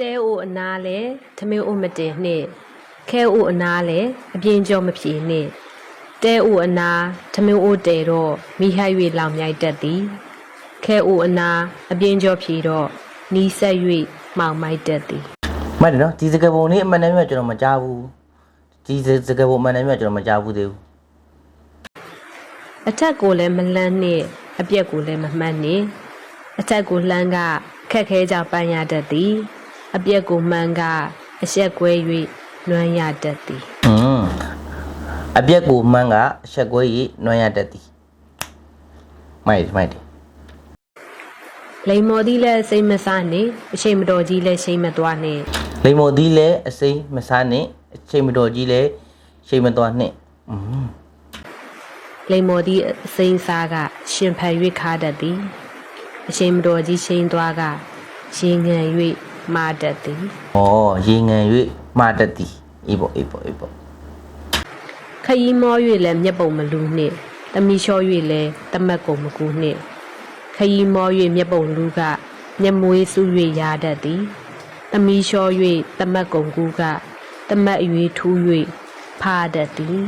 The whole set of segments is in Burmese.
တဲအိုအနားလဲသမင်းအိုမတင်နှင့်ခဲအိုအနားလဲအပြင်းကြောမဖြေနှင့်တဲအိုအနားသမင်းအိုတဲတော့မိဟ၍လောင်မြိုက်တတ်သည်ခဲအိုအနားအပြင်းကြောဖြေတော့နီးဆက်၍မှောင်မိုက်တတ်သည်မှတ်တယ်နော်ဒီစကားပုံလေးအမှန်တမ်းမြတ်ကျွန်တော်မကြားဘူးဒီစကားပုံအမှန်တမ်းမြတ်ကျွန်တော်မကြားဘူးသေးဘူးအထက်ကိုလည်းမလန်းနှင့်အပြက်ကိုလည်းမမှတ်နှင့်အထက်ကိုလှမ်းကခက်ခဲကြောင့်ပန်းရတတ်သည် အပြက်ကိုမှန်းကအဆက်ကွဲ၍လွမ်းရတတ်သည်ဟွန်းအပြက်ကိုမှန်းကအဆက်ကွဲရီနွမ်းရတတ်သည်မိုက်တယ်မိုက်တယ်လိမ်မော်သီးလည်းစိတ်မစားနှင့်အချိန်မတော်ကြီးလည်းရှိမ်မသွားနှင့်လိမ္မော်သီးလည်းအစိမ်းမစားနဲ့အချိန်မတော်ကြီးလည်းချိန်မတော်နဲ့อืมလိမ်မော်သီးအစိမ်းစားကရှင်ဖန်၍ခါတတ်သည်အချိန်မတော်ကြီးရှိမ်သွားကရင်ငံ၍ မာတတ်သည်ဩရေငံ၍မှားတတ်သည်အေးပေါ့အေးပေါ့အေးပေါ့ခရီးမော၍လည်းမျက်ပုံမလူနှင့်တမီလျှော၍လည်းတမက်ကုန်မကူနှင့်ခရီးမော၍မျက်ပုံလူကမျက်မွေးစု၍ရာတတ်သည်တမီလျှော၍တမက်ကုန်ကူကတမက်အရွေထူး၍ဖာတတ်သည်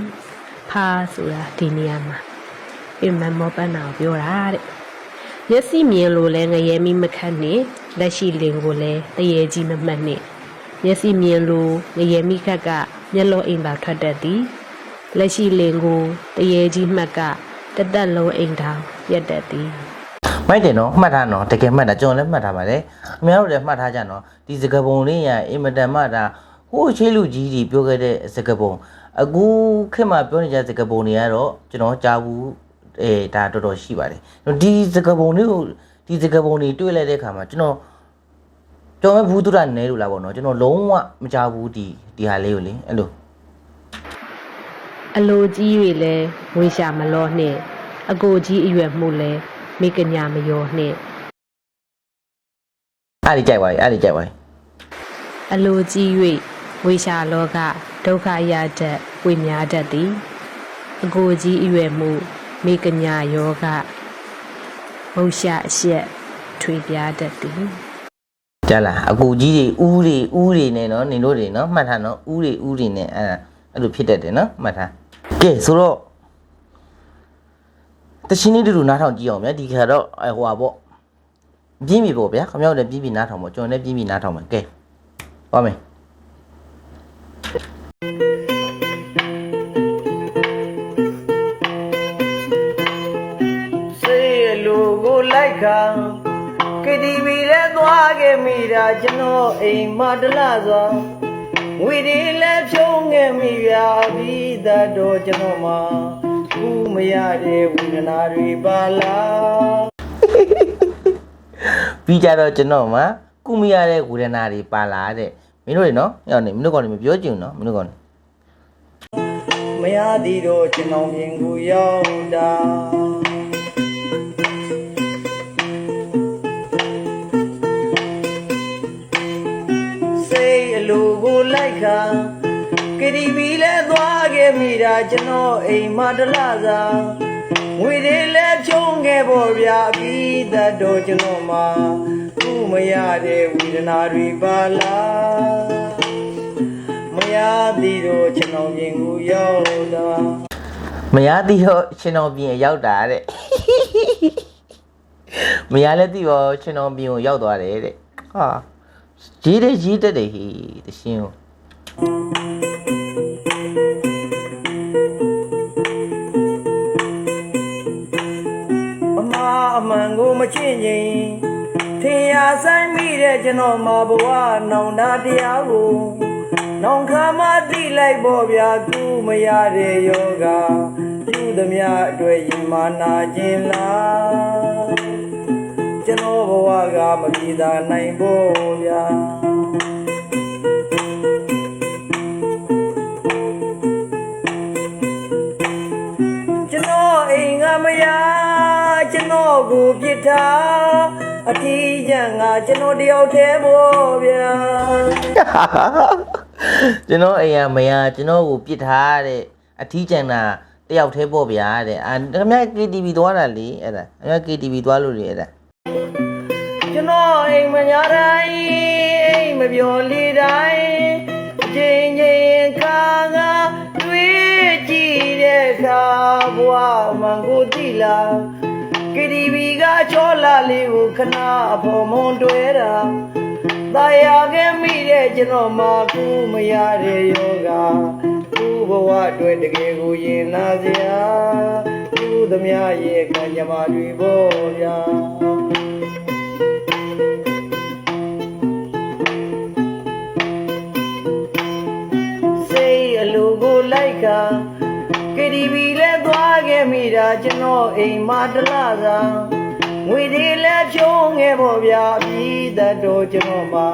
ဖာဆိုတာဒီနေရာမှာပြင်မမောပန်းနာကိုပြောတာတဲ့ မျက်စိမြင်လို့လဲငရဲမိမခတ်နဲ့လက်ရှိလင်ကိုလည်းတရေကြီးမမှတ်နဲ့မျက်စိမြင်လို့ငရဲမိခတ်ကမျက်လုံးအိမ်ပါထွက်တတ်သည်လက်ရှိလင်ကိုတရေကြီးမှတ်ကတသက်လုံးအိမ်ထောင်ရက်တတ်သည်မိုက်တယ်နော်မှတ်ထားနော်တကယ်မှတ်တာကျွန်တော်လည်းမှတ်ထားပါတယ်အများတို့လည်းမှတ်ထားကြနော်ဒီစကားပုံလေးရအင်မတန်မှဒါဟိုးချေလူကြီးကြီးပြောခဲ့တဲ့စကားပုံအခုခေတ်မှာပြောနေကြစကားပုံတွေကတော့ကျွန်တော်ကြားဘူး အဲဒါတော်တော်ရှိပါတယ်ဒီစကားပုံလေးကိုဒီစကားပုံတွေတွေ့လိုက်တဲ့အခါမှာကျွန်တော်ကျွန်တော်ဘူးသူရနဲလို့လားပေါ့နော်ကျွန်တော်လုံးဝမကြားဘူးဒီဒီဟာလေးကိုလေအဲ့လိုအလိုကြီး၍လဲဝေရှာမလောနှင့်အကိုကြီးအရွယ်မှုလဲမိကညာမယောနှင့်အဲ့ဒီကြိုက်ပါလေအဲ့ဒီကြိုက်ပါလေအလိုကြီး၍ဝေရှာလောကဒုက္ခရတတ်ဝိများတတ်သည်အကိုကြီးအရွယ်မှု မိကညာယောဂမုရှာအရှက်ထွေပြားတတ်သည်ကြားလားအကူကြီးတွေဥတွေဥတွေနဲ့နော်နင်တို့တွေနော်မှတ်ထားနော်ဥတွေဥတွေနဲ့အဲ့ဒါအဲ့လိုဖြစ်တတ်တယ်နော်မှတ်ထားကဲဆိုတော့တချင်းလေးတူတူနားထောင်ကြည့်အောင်ဗျာဒီခါတော့အဲဟိုပါပေါ့ပြင်းပြီပေါ့ဗျာခမောက်လည်းပြင်းပြီနားထောင်ပေါ့ကျွန်တော်လည်းပြင်းပြီနားထောင်မယ်ကဲသွားမယ် လူကိုလိုက်ခါ KTV ထဲသွားခဲ့မိတာကျွန်တော်အိမ်မတလစွာငွေတွေလည်းဖြုံးခဲ့မိပြာပြီးသတ်တော့ကျွန်တော်မှာခုမရတဲ့ဝိညာဏတွေပါလားပြီးကြတော့ကျွန်တော်မှာကုမရတဲ့ဝေဒနာတွေပါလာတဲ့မင်းတို့တွေနော်ဟောနေမင်းတို့ကောင်တွေမပြောချင်ဘူးနော်မင်းတို့ကောင်တွေမရသည်တော့ကျွန်တော်မြင်ကိုရောက်တာ ကိုလိုက်ခါ KTV လဲသွားခဲ့မိတာကျွန်တော်အိမ်မတလစာငွေတွေလဲဖြုံးခဲ့ပေါ်ဗျာပြီးသတ်တော့ကျွန်တော်မှာခုမရတဲ့ဝေဒနာတွေပါလားမရသည်တော့ကျွန်တော်မြင်ကိုရောက်တာမရသည်တော့ရှင်တော်ပြင်ရောက်တာတဲ့မရလည်းသိရောရှင်တော်ပြင်ကိုရောက်သွားတယ်တဲ့ဟာရေးတယ်ရေးတတ်တယ်ဟေးတရှင်ကို အမအမှန်ကိုမချင့်ရင်ထင်ရဆိုင်မိတဲ့ကျွန်တော်မှာဘဝနောင်တာတရားကိုနောင်ခါမှသိလိုက်ပေါ်ဗျာကူမရတဲ့ယောဂပြုသမျှအတွေ့ရင်မာနာခြင်းလားကျွန်တော်ဘဝကမပြေသာနိုင်ဖို့ဗျာ တော်ကိုပြစ်ထားအထီးကျန်ကကျွန်တော်တယောက်တည်းပေါ့ဗျာကျွန်တော်အိမ်ကမရကျွန်တော်ကိုပြစ်ထားတဲ့အထီးကျန်တာတယောက်သေးပေါ့ဗျာတဲ့အာခင်ဗျာ KTV သွားတာလေအဲ့ဒါခင်ဗျာ KTV သွားလို့လေအဲ့ဒါကျွန်တော်အိမ်မညာတိုင်းအိမ်မပြောလေတိုင်းအချိန်ချင်းခါငါတွေ့ကြည့်တဲ့အခါဘဝမှန်ကိုသိလား တာကြောလာလေးကိုခနာအဖို့မွန်တွေ့တာတာယာခဲ့မိတဲ့ကျွန်တော်မှာကူမရတဲ့ယောဂသူ့ဘဝအတွက်တကယ်ကိုရင်နာစရာသူ့သမျှရဲ့ကံကြမ္မာတွေပေါ်ဗျာစိတ်အလိုကိုလိုက်ကကတိပီလဲသွားခဲ့မိတာကျွန်တော်အိမ်မှာတလားသာ ငွေတွေလဲဖြုံးခဲ့ပေါ့ဗျာပြီးတတ်တော့ကျွန်တော်မှာ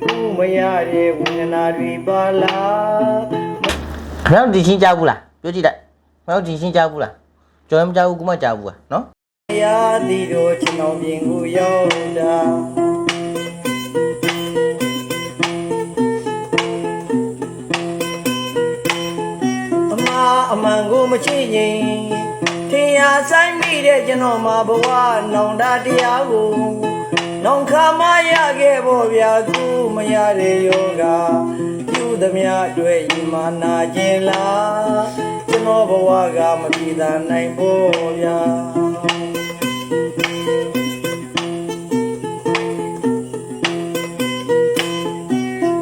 ဘူးမရတဲ့ဝေဒနာတွေပါလားခင်ဗျားတို့ဒီရှင်းကြဘူးလားပြောကြည့်လိုက်ခင်ဗျားတို့ဒီရှင်းကြဘူးလားကျွန်တော်မကြဘူးကိုမကြဘူးอ่ะနော်ရာသီတော့ကျွန်တော်ပြင်ကိုရောက်တာအမအမှန်ကိုမချစ်ရင် ထင်ရဆိုင်မိတဲ့ကျွန်တော်မှာဘဝနောင်တတရားကိုနောင်ခါမရခဲ့ဖို့ဗျာကူမရတဲ့ယောဂပြုသမျှအတွက်ဤမာနာခြင်းလားကျွန်တော်ဘဝကမပြေသာနိုင်ဖို့ဗျာ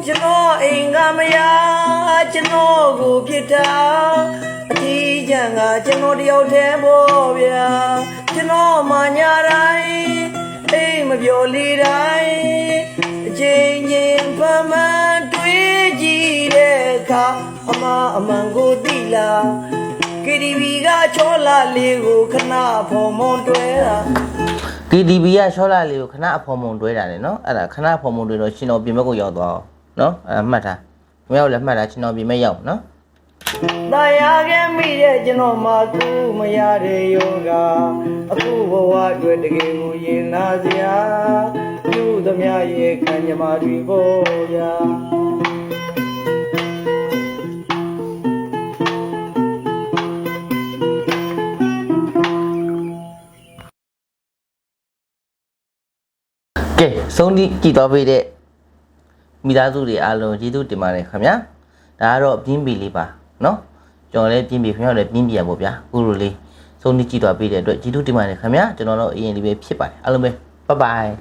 ကျွန်တော်အိမ်ကမယားကျွန်တော်ကိုပြစ်တာ အတီးချံကကျွန်တော်တယောက်တည်းပေါ့ဗျာကျွန်တော်မှညာတိုင်းအိမ်မပြောလေတိုင်းအချိန်ချင်းပမှန်တွေးကြည့်တဲ့အခါအမအမှန်ကိုသိလား KTV ကချောလာလေးကိုခဏဖို့မွန်တွဲတာ KTV ကရှောလာလေးကိုခဏအဖော်မုံတွဲတာလေနော်အဲ့ဒါခဏအဖော်မုံတွဲတော့ရှင်တော်ပြင်ဘက်ကိုရောက်သွားအောင်နော်အဲ့ဒါမှတ်ထားခင်ဗျားတို့လည်းမှတ်ထားရှင်တော်ပြင်ဘက်ရောက်နော်။ တာယာခဲ့မိတဲ့ကျွန်တော်မှကူမရတဲ့ယောဂအခုဘဝအတွက်တကယ်ကိုရင်နာစရာပြုသမျှရဲ့ကံကြမ္မာတွေပေါ်ရာကဲဆုံးဒီကြည်တော်ပေးတဲ့မိသားစုတွေအားလုံးကျေးဇူးတင်ပါတယ်ခင်ဗျာဒါကတော့ပြင်းပီလေးပါ နော်ကျွန်တော်လည်းပြင်းပီခင်ဗျားတို့လည်းပြင်းပီရပေါ့ဗျာအခုလိုလေးဆုံးဒီကြည်တော်ပေးတဲ့အတွက်ကျေးဇူးတင်ပါတယ်ခင်ဗျာကျွန်တော်တို့အရင်လေးပဲဖြစ်ပါတယ်အားလုံးပဲဘိုင်ဘိုင်